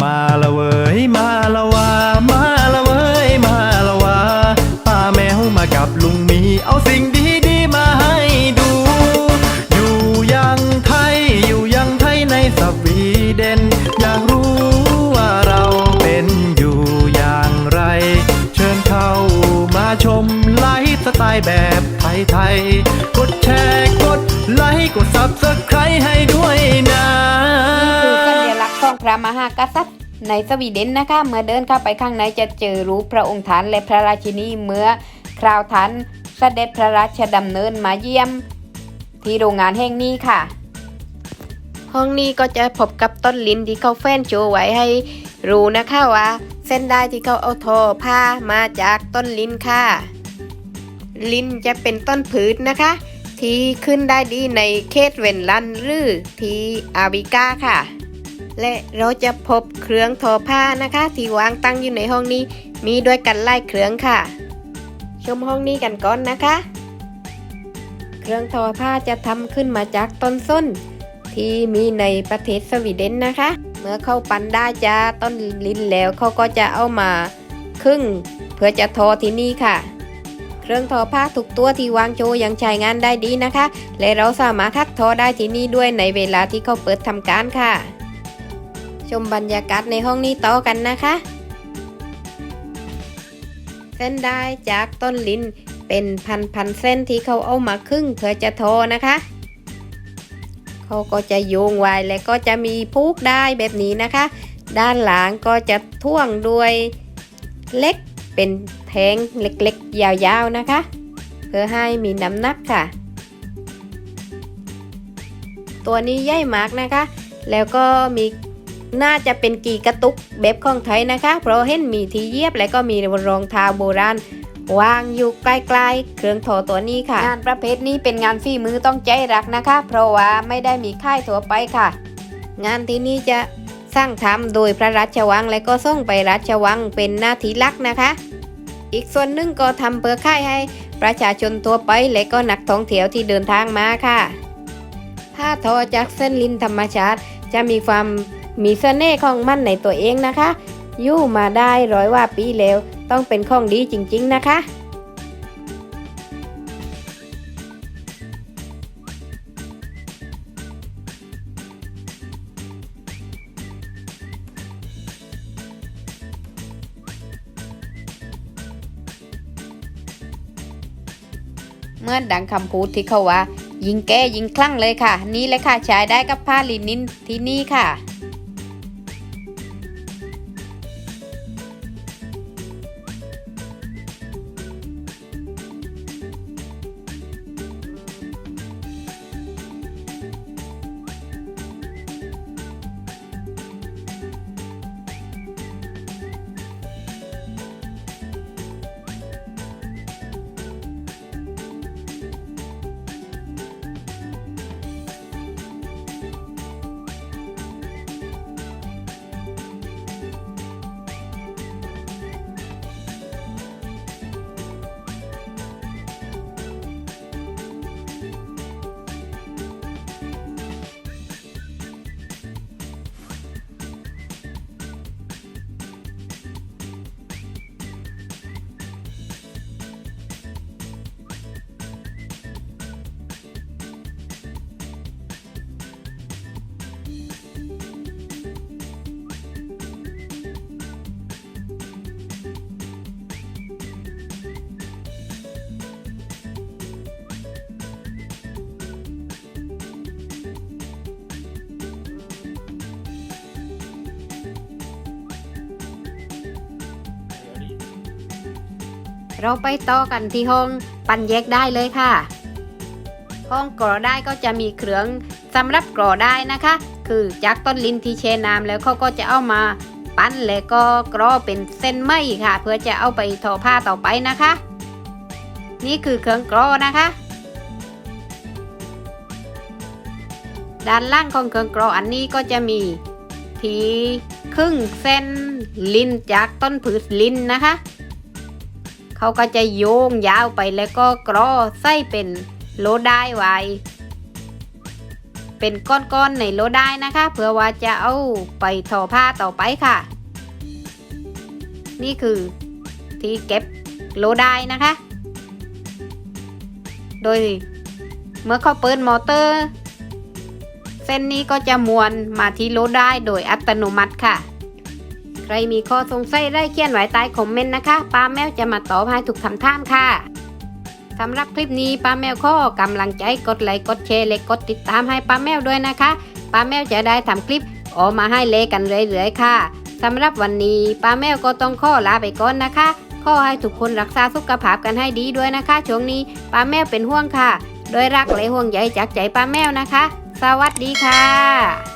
มาละเว้ยมาละวามาละเว้ยมาละวาป้าแมวมากับลุงมีเอาสิ่งดีๆมาให้ดู อยู่ยังไทยอยู่ยังไทยในสวีเดนอยากรู้ว่าเราเป็นอยู่อย่างไร เชิญเข้ามาชมไลฟ์สไตล์แบบไทยๆกดแชร์กดไลค์กดซับสไครต์ให้ด้วยนะ ระมหากษัตริย์ ในสวีเดนนะคะ เมื่อเดินเข้าไปข้างในจะเจอรูปพระองค์ท่านและพระราชินีเมื่อคราวท่านเสด็จพระราชดำเนินมาเยี่ยม ที่โรงงานแห่งนี้ค่ะ ห้องนี้ก็จะพบกับต้นลิ้นที่เขาแฟ้นโชว์ไว้ให้รู้นะคะว่าเส้นได้ที่เขาเอาทอผ้ามาจากต้นลิ้นค่ะ ลิ้นจะเป็นต้นผืชนะคะ ที่ขึ้นได้ดีในเขตเวนลันหรือที่อาบิก้าค่ะ และเราจะพบเครื่องทอผ้านะคะ ที่วางตั้งอยู่ในห้องนี้ มีด้วยกันไล่เครื่องค่ะ ชมห้องนี้กันก่อนนะคะ เครื่องทอผ้าจะทำขึ้นมาจากต้นส้น ที่มีในประเทศสวีเดนนะคะ เมื่อเข้าปันได้จะต้นลิ้นแล้วเขาก็จะเอามาครึ่ง เพื่อจะทอที่นี่ค่ะเครื่องทอผ้าทุกตัวที่วางโชว์ยังใช้งานได้ดีนะคะ และเราสามารถทักทอได้ที่นี่ด้วยในเวลาที่เขาเปิดทำการค่ะ ชมบรรยากาศในห้องนี้ต่อกันนะคะ เส้นได้จากต้นลิ้นเป็นพันพันเส้นที่เขาเอามาครึ่งเพื่อจะทอนะคะ เขาก็จะโยงไว้และก็จะมีพูกได้แบบนี้นะคะ ด้านหลังก็จะท่วงด้วยเล็กเป็นแทงเล็กๆ ยาวๆนะคะ เพื่อให้มีน้ำหนักค่ะ ตัวนี้ใหญ่มากนะคะ แล้วก็มี น่าจะเป็นกีกระตุกแบบของไทยนะคะ เพราะเห็นมีที่เยียบและก็มีรองเท้าโบราณวางอยู่ใกล้ๆ เครื่องทอตัวนี้ค่ะ งานประเภทนี้เป็นงานฝีมือต้องใจรักนะคะ เพราะว่าไม่ได้มีค่ายทั่วไปค่ะ งานที่นี่จะสร้างทำโดยพระราชวังและก็ส่งไปราชวังเป็นหน้าที่ลักนะคะ อีกส่วนหนึ่งก็ทำเพื่อค่ายให้ประชาชนทั่วไปและก็นักท่องเที่ยวที่เดินทางมาค่ะ ผ้าทอจากเส้นลินธรรมชาติจะมีความ มีเสน่ห์ของมันในตัวเองนะคะ อยู่มาได้ร้อยว่าปีแล้ว ต้องเป็นของดีจริง ๆ นะคะเมื่อดังคำพูดที่เขาว่า ยิงแก้ยิงคลั่งเลยค่ะ นี่เลยค่ะใช้ได้กับผ้าลินินที่นี่ค่ะ เราไปต่อกันที่ห้องปั่นแยกได้เลยค่ะ ห้องกรอได้ก็จะมีเครื่องสำหรับกรอได้นะคะ คือจากต้นลินที่แช่น้ำแล้วเขาก็จะเอามาปั้นแล้วก็กรอเป็นเส้นไหมค่ะ เพื่อจะเอาไปทอผ้าต่อไปนะคะ นี่คือเครื่องกรอนะคะด้านล่างของเครื่องกรออันนี้ก็จะมีทีครึ่งเส้นลินจากต้นผืชลินนะคะ เขาก็จะโยงยาวไปแล้วก็กรอไส้เป็นโลได้ไว้ เป็นก้อนๆในโลได้นะคะ เพื่อว่าจะเอาไปทอผ้าต่อไปค่ะ นี่คือที่เก็บโลได้นะคะ โดยเมื่อเขาเปิดมอเตอร์ เส้นนี้ก็จะมวนมาที่โลได้โดยอัตโนมัติค่ะ ใครมีข้อสงสัยได้เขียนไว้ใต้คอมเมนต์นะคะป้าแมวจะมาตอบให้ทุกคำถามค่ะสำหรับคลิปนี้ป้าแมวข้อกำลังใจกดไลค์กดแชร์และกดติดตามให้ป้าแมวด้วยนะคะป้าแมวจะได้ทำคลิปออกมาให้เละกันเรื่อยๆค่ะสำหรับวันนี้ป้าแมวก็ต้องข้อลาไปก่อนนะคะขอให้ทุกคนรักษาสุขภาพกันให้ดีด้วยนะคะช่วงนี้ป้าแมวเป็นห่วงค่ะ โดยรักและห่วงใยจากใจป้าแมวนะคะ สวัสดีค่ะ